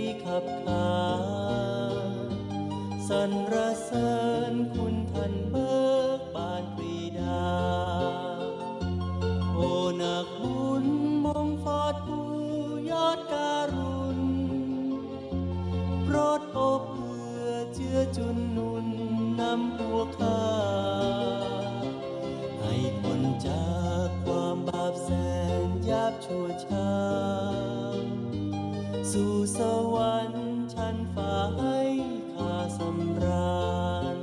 ีขับขาสรรเสริญคุณท่านเบิกบานปรีดา โอนักบุญมงฟอดผู้ยอดการุณโปรดอบเพื่อเจือจุนนุนนำหัวข้าให้พ้นจากความบาปแสนยาบชั่วช้าสู่สวำราญ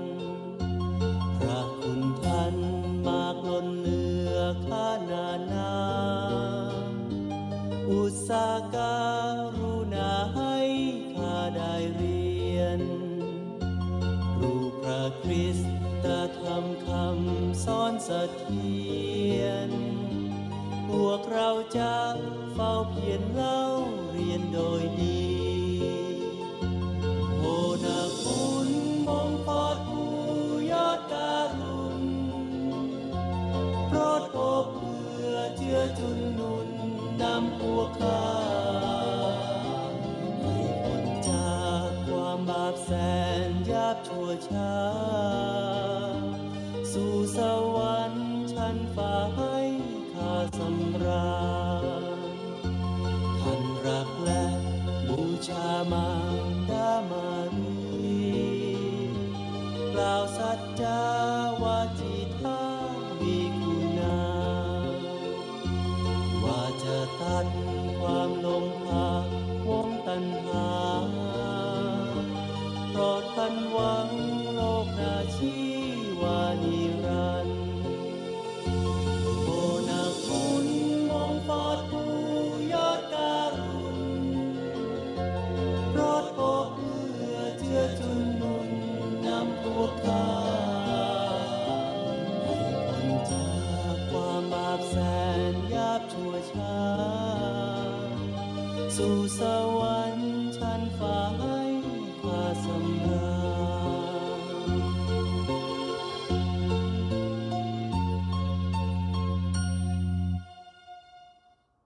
พระคุณท่านมากล้นเหลือข้านานา อุตสาการุณาให้ข้าได้เรียน รู้พระคริสตธรรมคำสอนเสถียรพวกเราจะเฝ้าเพียรเล่าเรียนโดยดี ชา สู่สวรรค์ชั้นฟ้าให้ข้าสำราญท่านรักและบูชามาดามารีกล่าวสัจจาวาจีทามีคุณาว่าจะตัด ราะท่านหวังโลกนาชีวานิรันดร์โอนาคุณมองฟอดผู้ยอดการุณโปรดปกเพื่อเจือจุนนุนนำพวกข้าให้พ้นจากความบาปแสนยาบชั่วช้าสู่สวรรค์